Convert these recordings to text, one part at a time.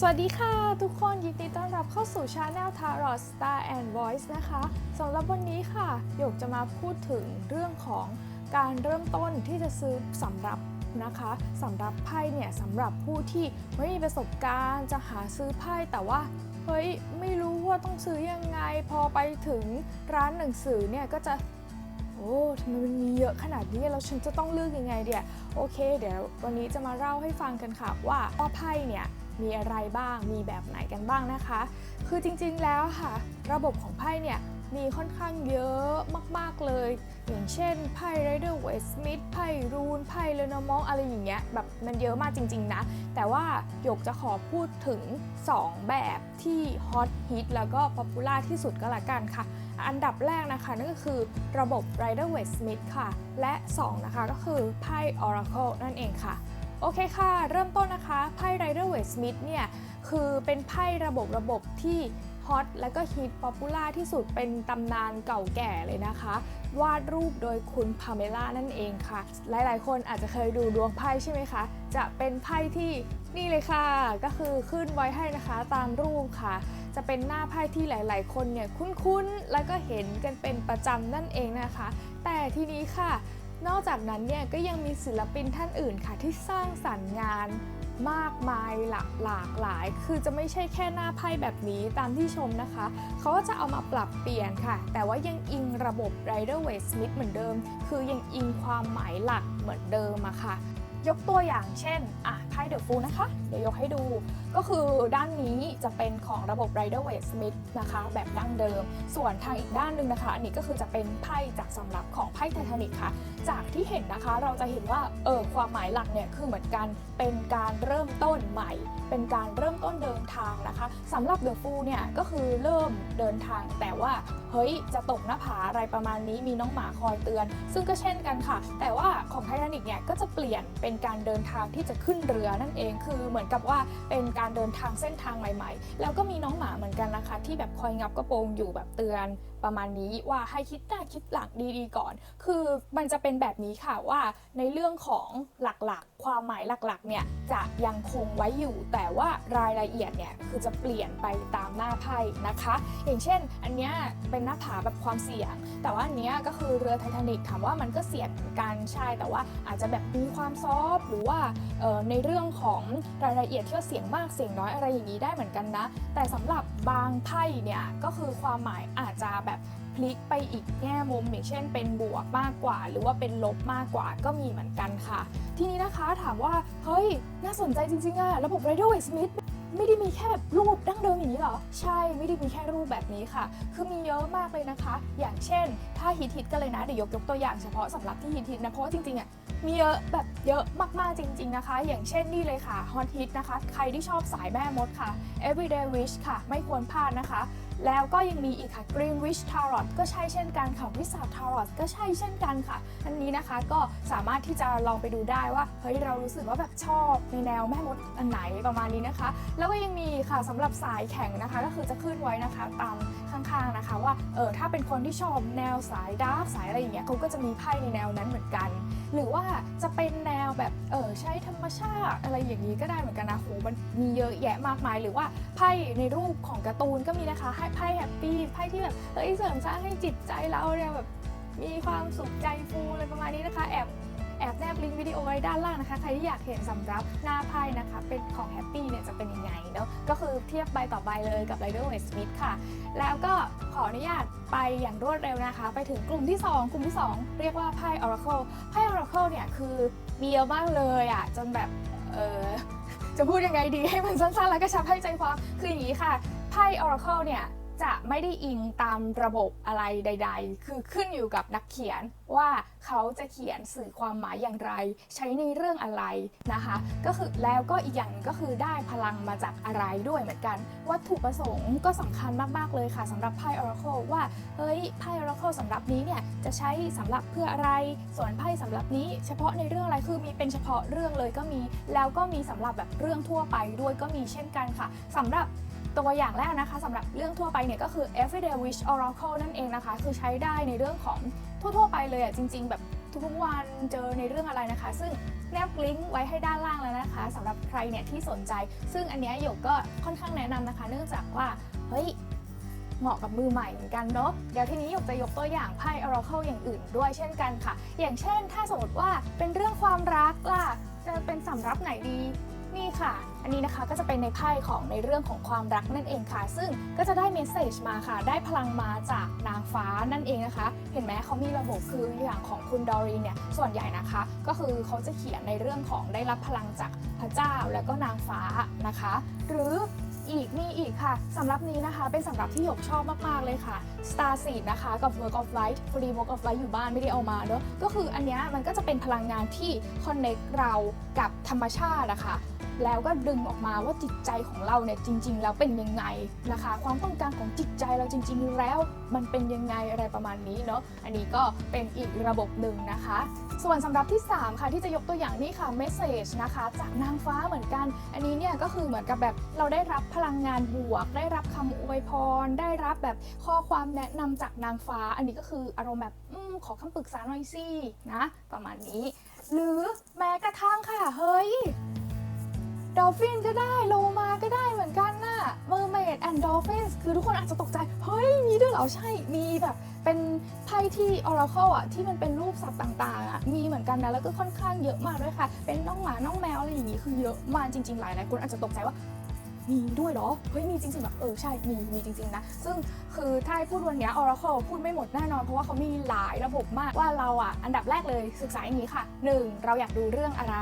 สวัสดีค่ะ ทุกคนยินดีต้อนรับเข้าสู่ช anel Tarot Star and Voice นะคะสำหรับวันนี้ค่ะหยกจะมาพูดถึงเรื่องของการเริ่มต้นที่จะซื้อสำหรับนะคะสำหรับไพ่เนี่ยสำหรับผู้ที่ไม่มีประสบการณ์จะหาซื้อไพ่แต่ว่าเฮ้ยไม่รู้ว่าต้องซื้อยังไง พอไปถึงร้านหนังสือเนี่ยก็จะโอ้ทำไมมันมีเยอะขนาดนี้แล้วฉันจะต้องเลือกยังไงเดียโอเค เดี๋ยววันนี้จะมาเล่าให้ฟังกันค่ะว่าว่าไพ่เนี่ย มีอะไรบ้าง มีแบบไหนกันบ้างนะคะ คือจริงๆแล้วค่ะ ระบบของไพ่เนี่ยมีค่อนข้างเยอะมากๆเลย อย่างเช่นไพ่ Rider Waite Smith ไพ่รูนไพ่เลนอมองอะไรอย่างเงี้ยแบบมันเยอะมากจริงๆนะ แต่ว่าหยกจะขอพูดถึง 2 แบบที่ฮอตฮิตแล้วก็ป๊อปปูล่าที่สุดก็แล้วกันค่ะ อันดับแรกนะคะ นั่นก็คือระบบ Rider Waite Smith ค่ะ และ 2 นะคะก็คือไพ่ Oracle นั่นเองค่ะ โอเคค่ะ เริ่มต้นนะคะไพ่ Rider Waite Smith เนี่ย คือเป็นไพ่ระบบระบบที่ฮอตและก็ฮิตป๊อปปูล่าที่สุดเป็นตำนานเก่าแก่เลยนะคะ วาดรูปโดยคุณพาเมล่านั่นเองค่ะ หลายๆ คนอาจจะเคยดูดวงไพ่ใช่ไหมคะ จะเป็นไพ่ที่นี่เลยค่ะ ก็คือขึ้นไว้ให้นะคะตามรูปค่ะ จะเป็นหน้าไพ่ที่หลาย ๆ คนเนี่ยคุ้นๆ แล้วก็เห็นกันเป็นประจำนั่นเองนะคะ แต่ทีนี้ค่ะ นอกจากนั้นเนี่ยก็ยังมีศิลปินท่านอื่นค่ะที่สร้างสรรค์งานมากมายหลากหลากหลาย คือจะไม่ใช่แค่หน้าไพ่แบบนี้ตามที่ชมนะคะ เขาก็จะเอามาปรับเปลี่ยนค่ะ แต่ว่ายังอิงระบบ Rider w a i t Smith เหมือนเดิม คือยังอิงความหมายหลักเหมือนเดิมอะค่ะ ยกตัวอย่างเช่นอะ ไพ่เดอะฟูนะคะ เดี๋ยวยกให้ดู ก็คือด้านนี้จะเป็นของระบบ Rider Waite Smith นะคะ แบบดั้งเดิม ส่วนทางอีกด้านหนึ่งนะคะ อันนี้ก็คือจะเป็นไพ่จากสำรับของไพ่ไททานิกค่ะ จากที่เห็นนะคะเราจะเห็นว่าเออความหมายหลักเนี่ยคือเหมือนกันเป็นการเริ่มต้นใหม่ เป็นการเริ่มต้นเดินทางนะคะสำหรับเดอะฟูเนี่ยก็คือเริ่มเดินทาง แต่ว่าเฮ้ยจะตกหน้าผาอะไรประมาณนี้มีน้องหมาคอยเตือน ซึ่งก็เช่นกันค่ะ แต่ว่าของไททานิกเนี่ยก็จะเปลี่ยนเป็นการเดินทางที่จะขึ้นเรือนั่นเองคือเหมือนกับว่าเป็นการเดินทางเส้นทางใหม่ ๆ แล้วก็มีน้องหมาเหมือนกันนะคะ ที่แบบคอยงับกระโปรงอยู่แบบเตือนประมาณนี้ว่าให้คิดหน้าคิดหลังดีๆก่อน คือมันจะเป็นแบบนี้ค่ะว่าในเรื่องของหลักๆ ความหมายหลักๆเนี่ยจะยังคงไว้อยู่ แต่ว่ารายละเอียดเนี่ยคือจะเปลี่ยนไปตามหน้าไพ่นะคะ อย่างเช่น อันเนี้ยเป็นหน้าผาแบบความเสี่ยง แต่ว่าอันเนี้ยก็คือเรือไททานิกถามว่ามันก็เสี่ยงเหมือนกันใช่แต่ว่าอาจจะแบบมีความซอฟหรือว่าในเรื่องื่องของรายละเอียดที่ว่าเสียงมากเสียงน้อยอะไรอย่างนี้ได้เหมือนกันนะ แต่สำหรับบางไพ่เนี่ยก็คือความหมายอาจจะแบบพลิกไปอีกแง่มุมอย่างเช่น เป็นบวกมากกว่า หรือว่าเป็นลบมากกว่าก็มีเหมือนกันค่ะ ทีนี้นะคะถามว่าเฮ้ยน่าสนใจจริงๆอะระบบ r ร d e r Waite Smith ไม่ได้มีแค่แบบรูปดั้งเดิมอย่างนี้หรอ ใช่ไม่ได้มีแค่รูปแบบนี้ค่ะ คือมีเยอะมากเลยนะคะ อย่างเช่น ถ้าฮิตฮิตๆกันเลยนะเดี๋ยวยกยกตัวอย่างเฉพาะสำหรับที่ฮิตฮิตๆนะเพราะว่าจริงๆอะมีเยอะแบบเยอะมากๆจริง ๆนะคะ อย่างเช่นนี่เลยค่ะฮอตฮิตนะคะ ใครที่ชอบสายแม่มดค่ะ Everyday Wish ค่ะ ไม่ควรพลาดนะคะ แล้วก็ยังมีอีกค่ะ Green Wish Tarot ก็ใช่เช่นกันค่ะ Wizard Tarot ก็ใช่เช่นกันค่ะ อันนี้นะคะก็สามารถที่จะลองไปดูได้ว่าเฮ้ยเรารู้สึกว่าแบบชอบในแนวแม่มดอันไหนประมาณนี้นะคะ แล้วก็ยังมีค่ะสำหรับสายแข็งนะคะ ก็คือจะขึ้นไว้นะคะตามข้างๆนะคะ ว่าเออถ้าเป็นคนที่ชอบแนวสายดาร์กสายอะไรอย่างเงี้ยเขาก็จะมีไพ่ในแนวนั้นเหมือนกัน หรือว่าจะเป็นแนว แบบเออใช้ธรรมชาติอะไรอย่างนี้ก็ได้เหมือนกันนะโหมันมีเยอะแยะมากมายหรือว่าไพ่ในรูปของการ์ตูนก็มีนะคะให้ไพ่แฮปปี้ไพ่ที่แบบเฮ้ยเสริมสร้างให้จิตใจเราเนี่ยแบบมีความสุขใจฟูอะไรประมาณนี้นะคะแอบ แอบแนบลิงก์วิดีโอไว้ด้านล่างนะคะ ใครที่อยากเห็นสำรับหน้าไพ่นะคะ เป็นของแฮปปี้เนี่ยจะเป็นยังไงเนาะก็คือเทียบใบต่อใบเลยกับ Rider Waite Smith ค่ะ แล้วก็ขออนุญาตไปอย่างรวดเร็วนะคะ ไปถึงกลุ่มที่ 2 กลุ่มที่ 2 เรียกว่าไพ่ Oracle ไพ่ Oracle เนี่ยคือมีเยอะมากเลยอะจนแบบเออจะพูดยังไงดีให้มันสั้นๆ แล้วก็ชับให้ใจความคืออย่างนี้ค่ะไพ่ Oracle เนี่ย จะไม่ได้อิงตามระบบอะไรใด ๆ คือขึ้นอยู่กับนักเขียนว่าเขาจะเขียนสื่อความหมายอย่างไร ใช้ในเรื่องอะไรนะคะ ก็คือแล้วก็อีกอย่างนึงก็คือได้พลังมาจากอะไรด้วยเหมือนกัน วัตถุประสงค์ก็สำคัญมากๆเลยค่ะสำหรับไพ่ Oracle ว่าเฮ้ยไพ่ Oracle สำหรับนี้เนี่ยจะใช้สำหรับเพื่ออะไร ส่วนไพ่สำหรับนี้เฉพาะในเรื่องอะไรคือมีเป็นเฉพาะเรื่องเลยก็มี แล้วก็มีสำหรับแบบเรื่องทั่วไปด้วยก็มีเช่นกันค่ะสำหรับ ตัวอย่างแรกนะคะสำหรับเรื่องทั่วไปเนี่ยก็คือ everyday wish oracle นั่นเองนะคะ คือใช้ได้ในเรื่องของทั่ว ๆ ไปเลยอะจริง ๆ แบบทุกวันเจอในเรื่องอะไรนะคะ ซึ่งแนบลิงก์ไว้ให้ด้านล่างแล้วนะคะสำหรับใครเนี่ยที่สนใจ ซึ่งอันเนี้ยหยกก็ค่อนข้างแนะนำนะคะ เนื่องจากว่าเฮ้ยเหมาะกับมือใหม่เหมือนกันเนาะเดี๋ยวทีนี้หยกจะยกตัวอย่างไพ่ Oracle อย่างอื่นด้วยเช่นกันค่ะ อย่างเช่น ถ้าสมมติว่าเป็นเรื่องความรักล่ะจะเป็นสำรับไหนดี นี่ค่ะ อันนี้นะคะก็จะเป็นในไพ่ของในเรื่องของความรักนั่นเองค่ะ ซึ่งก็จะได้เมสเซจมาค่ะ ได้พลังมาจากนางฟ้านั่นเองนะคะ เห็นไหมเขามีระบบคืออย่างของคุณดอรีเนี่ย ส่วนใหญ่นะคะ ก็คือเขาจะเขียนในเรื่องของได้รับพลังจากพระเจ้าแล้วก็นางฟ้านะคะ หรืออีกมีอีกค่ะสำหรับนี้นะคะ เป็นสำหรับที่หยกชอบมาก ๆ เลยค่ะ Star Seed นะคะกับ Work of Light พอดี Work of Light อยู่บ้านไม่ได้เอามาเนอะก็คืออันนี้มันก็จะเป็นพลังงานที่ connect เรากับธรรมชาตินะคะ แล้วก็ดึงออกมาว่าจิตใจของเราเนี่ยจริง ๆ แล้วเป็นยังไงนะคะ ความต้องการของจิตใจเราจริง ๆ แล้วมันเป็นยังไงอะไรประมาณนี้เนาะอันนี้ก็เป็นอีกระบบหนึ่งนะคะ ส่วนสำหรับที่ 3 ค่ะที่จะยกตัวอย่างนี่ค่ะ message นะคะ จากนางฟ้าเหมือนกัน อันนี้เนี่ยก็คือเหมือนกับแบบเราได้รับพลังงานบวก ได้รับคำอวยพร ได้รับแบบข้อความแนะนำจากนางฟ้า อันนี้ก็คืออารมณ์แบบอขอคำปรึกษาหน่อยสินะประมาณนี้ หรือแม้กระทั่งค่ะเฮ้ย ดอลฟินก็ได้โลมาก็ได้เหมือนกันน่ะ Mermaid and Dolphins คือทุกคนอาจจะตกใจ เฮ้ย มีด้วยเหรอใช่ มีแบบเป็นไพ่ที่ Oracle อะที่มันเป็นรูปสัตว์ต่างๆอะมีเหมือนกันนะแล้วก็ค่อนข้างเยอะมากด้วยค่ะ เป็นน้องหมา น้องแมวอะไรอย่างงี้คือเยอะมากจริงๆหลายหลายคนอาจจะตกใจว่ามีด้วยเหรอ เฮ้ย มีจริงๆแบบเออ ใช่ มี มีจริง ๆ นะ ซึ่งคือถ้าให้พูดวันนี้ย Oracle พูดไม่หมดแน่นอน เพราะว่าเขามีหลายระบบมากว่าเราอะ อันดับแรกเลยศึกษาอย่างนี้ค่ะ 1. เราอยากดูเรื่องอะไร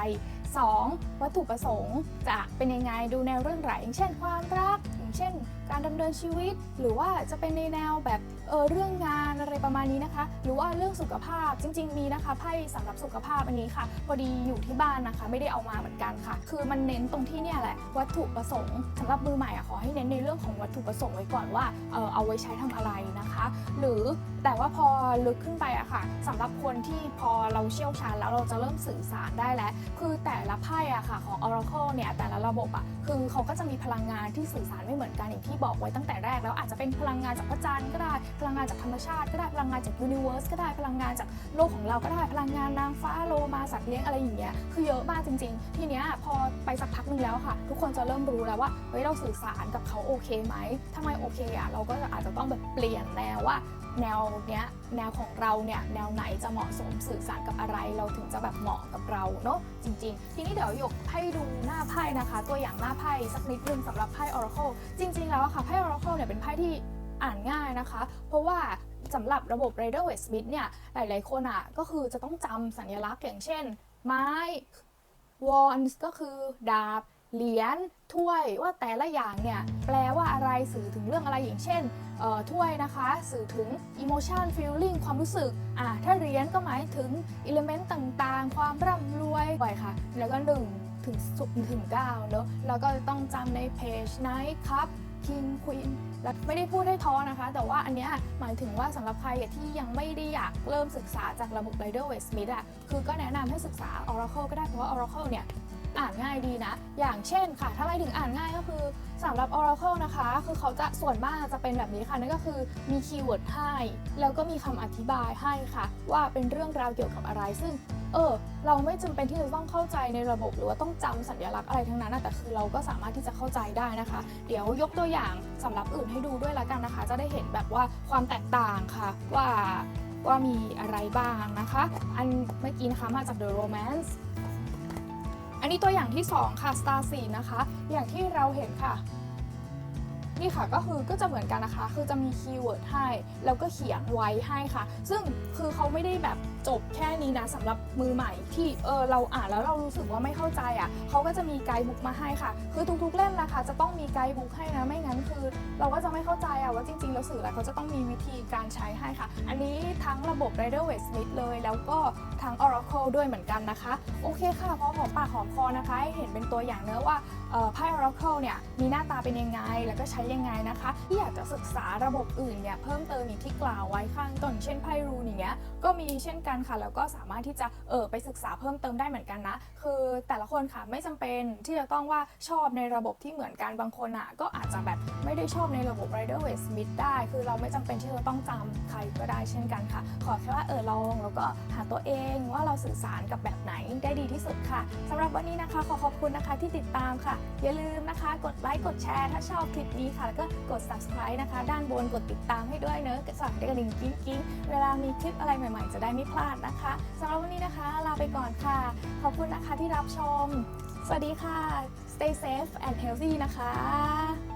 2. วัตถุประสงค์จะเป็นยังไงดูแนวเรื่องไหนอย่างเช่นความรักอย่างเช่นการดำเนินชีวิต หรือว่าจะเป็นในแนวแบบเออเรื่องงานอะไรประมาณนี้นะคะ หรือว่าเรื่องสุขภาพจริง ๆ มีนะคะไพ่สำหรับสุขภาพอันนี้ค่ะพอดีอยู่ที่บ้านนะคะ ไม่ได้เอามาเหมือนกันค่ะ คือมันเน้นตรงที่เนี่ยแหละวัตถุประสงค์สำหรับมือใหม่อะขอให้เน้นในเรื่องของวัตถุประสงค์ไว้ก่อนว่าเออเอาไว้ใช้ทำอะไรนะคะ หรือแต่ว่าพอลึกขึ้นไปอะค่ะสำหรับคนที่พอเราเชี่ยวชาญแล้วเราจะเริ่มสื่อสารได้แล้ว คือแต่ละไพ่อะค่ะของ Oracle เนี่ยแต่ละระบบอะคือเขาก็จะมีพลังงานที่สื่อสารไม่เหมือนกันอย่างที่บอกไว้ตั้งแต่แรกแล้วอาจจะเป็นพลังงานจากพระจันทร์ก็ได้ พลังงานจากธรรมชาติก็ได้พลังงานจากยูนิเวอร์สก็ได้พลังงานจากโลกของเราก็ได้พลังงานนางฟ้าโลมาสัตว์เลี้ยงอะไรอย่างเงี้ยคือเยอะมากจริง ๆ ทีเนี้ยพอไปสักพักหนึ่งแล้วค่ะ ทุกคนจะเริ่มรู้แล้วว่าเฮ้ยเราสื่อสารกับเขาโอเคไหมถ้าไม่โอเคอะเราก็อาจจะต้องแบบเปลี่ยนแนวว่า แนวเนี้ยแนวของเราเนี่ยแนวไหนจะเหมาะสมสื่อสารกับอะไร เราถึงจะแบบเหมาะกับเราเนาะจริง ๆ ทีนี้เดี๋ยวหยกให้ดูหน้าไพ่นะคะ ตัวอย่างหน้าไพ่สักนิดนึงสำหรับไพ่ Oracle จริง ๆ แล้วค่ะไพ่ Oracle เนี่ยเป็นไพ่ที่อ่านง่ายนะคะ เพราะว่าสำหรับระบบ Rider Waite Smith เนี่ยหลาย ๆ คนอะก็คือจะต้องจำสัญลักษณ์อย่างเช่น ไม้ wands ก็คือดาบเหรียญถ้วยว่าแต่ละอย่างเนี่ยแปลว่าอะไรสื่อถึงเรื่องอะไรอย่างเช่น ถ้วยนะคะ สื่อถึง emotion feeling ความรู้สึกอะถ้าเหรียญก็หมายถึง element ต่างๆ ความร่ำรวยไปค่ะ แล้วก็1ถึงสุถึง9เนอะแล้วก็ต้องจำในเพจไหนครับ King Queen และไม่ได้พูดให้ท้อนะคะ แต่ว่าอันเนี้ยหมายถึงว่าสำหรับใครที่ยังไม่ได้อยากเริ่มศึกษาจากระบบ Rider Waite Smith อะคือก็แนะนำให้ศึกษา Oracle ก็ได้เพราะว่า Oracle เนี่ย อ่านง่ายดีนะ อย่างเช่นค่ะถ้าไมถึงอ่านง่ายก็คือสำหรับ Oracle นะคะ คือเขาจะส่วนมากจะเป็นแบบนี้ค่ะ นั่นก็คือมีคีย์เวิร์ดให้ แล้วก็มีคำอธิบายให้ค่ะ ว่าเป็นเรื่องราวเกี่ยวกับอะไร ซึ่งเออเราไม่จำเป็นที่จะต้องเข้าใจในระบบ หรือว่าต้องจำสัญลักษณ์อะไรทั้งนั้นนะแต่คือเราก็สามารถที่จะเข้าใจได้นะคะ เดี๋ยวยกตัวอย่างสำหรับอื่นให้ดูด้วยละกันนะคะ จะได้เห็นแบบว่าความแตกต่างค่ะ ว่าว่ามีอะไรบ้างนะคะ อันเมื่อกี้นะคะมาจาก The Romance อันนี้ตัวอย่างที่ 2 ค่ะ Star Seed นะคะ อย่างที่เราเห็นค่ะ นี่ค่ะก็คือก็จะเหมือนกันนะคะ คือจะมีคีย์เวิร์ดให้ แล้วก็เขียนไว้ให้ค่ะ ซึ่งคือเขาไม่ได้แบบจบแค่นี้นะสำหรับมือใหม่ที่เออเราอ่านแล้วเรารู้สึกว่าไม่เข้าใจอะเขาก็จะมีไกด์บุ๊กมาให้ค่ะ คือทุกๆเล่มนะคะ จะต้องมีไกด์บุ๊กให้นะไม่งั้นคือ เราก็จะไม่เข้าใจอะว่าจริงๆแล้วสื่ออะไรเขาจะต้องมีวิธีการใช้ให้ค่ะ อันนี้ทั้งระบบ Rider Waite Smith เลย แล้วก็ ทั้ง Oracle ด้วยเหมือนกันนะคะ โอเคค่ะพอหอมปากหอมคอนะคะให้เห็นเป็นตัวอย่างเนื้อว่าไพ่ Oracle เนี่ยมีหน้าตาเป็นยังไง แล้วก็ใช้ยังไงนะคะ ที่อยากจะศึกษาระบบอื่นเนี่ยเพิ่มเติมอย่างที่กล่าวไว้ข้างต้นเช่นไพ่รูนอย่างเงี้ยก็มีเช่นกันค่ะ แล้วก็สามารถที่จะเออไปศึกษาเพิ่มเติมได้เหมือนกันนะ คือแต่ละคนค่ะไม่จำเป็นที่จะต้องว่าชอบในระบบที่เหมือนกันบางคนอะก็อาจจะแบบไม่ได้ชอบในระบบ Rider Wait Smith ได้ คือเราไม่จำเป็นที่จะต้องจำใครก็ได้เช่นกันค่ะ ขอแค่ว่าเออลองแล้วก็หาตัวเององว่าเราสื่อสารกับแบบไหนได้ดีที่สุดค่ะสำหรับวันนี้นะคะขอขอบคุณนะคะที่ติดตามค่ะ อย่าลืมนะคะ กดไลค์กดแชร์ถ้าชอบคลิปนี้ค่ะ แล้วก็กด subscribe นะคะ ด้านบนกดติดตามให้ด้วยเนอะสั่นกระดิ่งกิ้งกิ้งเวลามีคลิปอะไรใหม่ ๆ จะได้ไม่พลาดนะคะสำหรับวันนี้นะคะลาไปก่อนค่ะ ขอบคุณนะคะที่รับชม สวัสดีค่ะ stay safe and healthy นะคะ